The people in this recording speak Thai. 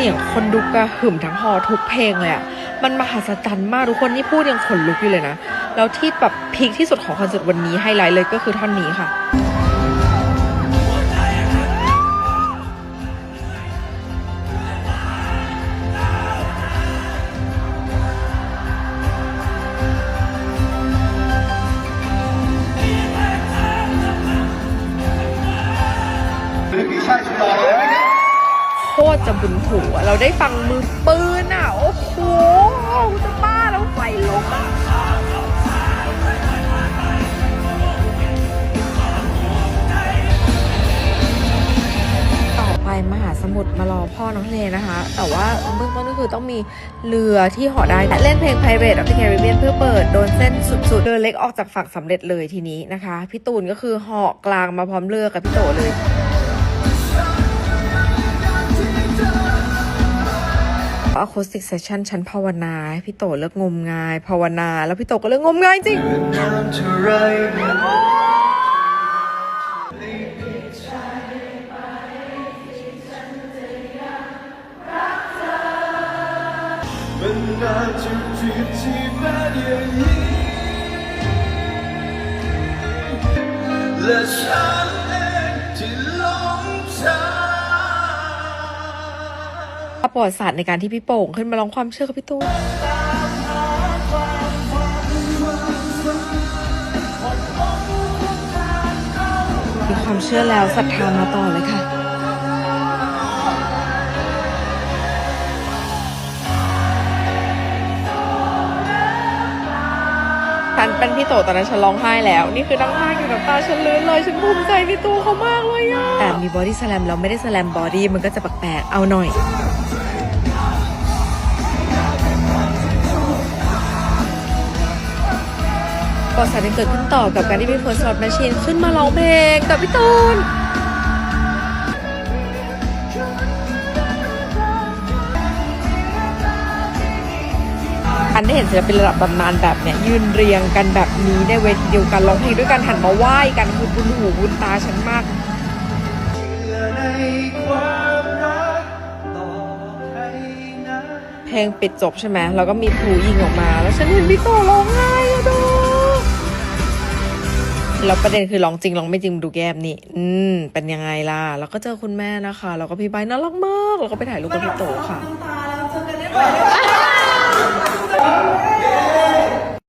สียงคนดูกระหึ่มทั้งฮอทุกเพลงเลยอะมันมหัศจรรย์มากทุกคนนี่พูดยังขนลุกอยู่เลยนะ แล้วที่แบบพีคที่สุดของคอนเสิร์ตวันนี้ไฮไลท์เลยก็คือท่อนนี้ค่ะโคต รจะบุญถูเราได้ฟังมือปืนอะ โอ้โหจะบ้าแล้วไฟลุกอะต่อไปมหาสมุทรมารอพ่อน้องเลนะคะ แต่ว่าเบื้องต้นก็คือต้องมีเรือที่เหาะได้และเล่นเพลง Pirate of the Caribbean เพื่อเปิดโดนเส้นสุดๆเรือเล็กออกจากฝั่งสำเร็จเลยทีนี้นะคะ พี่ตูนก็คือเหาะกลางมาพร้อมเรือกับพี่โตเลย อะคูสติกเซสชันฉันภาวนาให้พี่โตเลิกงมงาย ภาวนา แล้วพี่โตก็เลิกงมงายจริงมันนาจุดจุดที่แม้อย่างนี้และฉัน ประวัติศาสตร์ในการที่พี่โป่งขึ้นมาลองความเชื่อกับพี่ตูนมีความเชื่อแล้วศรัทธามาต่อเลยค่ะ ฉันเป็นพี่โตตอนนั้นฉันร้องไห้แล้ว นี่คือนั่งไห้อยู่น้ำตาฉันลื้นเลยฉันภูมิใจในตัวเขามากเลยอะแต่มีบอดี้สแลมแล้วไม่ได้สแลมบอดี้มันก็จะแปลกๆเอาหน่อยประวัติศาสตร์ยังเกิดขึ้นต่อกับการที่พี่เฟิร์สสล็อตแมชชีนขึ้นมาร้องเพลงกับพี่ตูน นได้เห็นศิลปินระดับตำนานแบบเนี้ยยืนเรียงกันแบบนี้ในเวทีเดียวกันร้องเพลงด้วยกันหันมาไหว้กันคือบุญหูบุญตาฉันมากเพลงปิดจบใช่ไหมแล้วก็มีพลูยิงออกมา แล้วฉันเห็นพี่โตร้องไห้อะดูแล้วประเด็นคือร้องจริงร้องไม่จริงดูแก้มนี่ อืม เป็นยังไงล่ะ แล้วก็เจอคุณแม่นะคะ แล้วก็พี่ใบน่ารักมาก แล้วก็ไปถ่ายรูปกับพี่โตค่ะ Amen.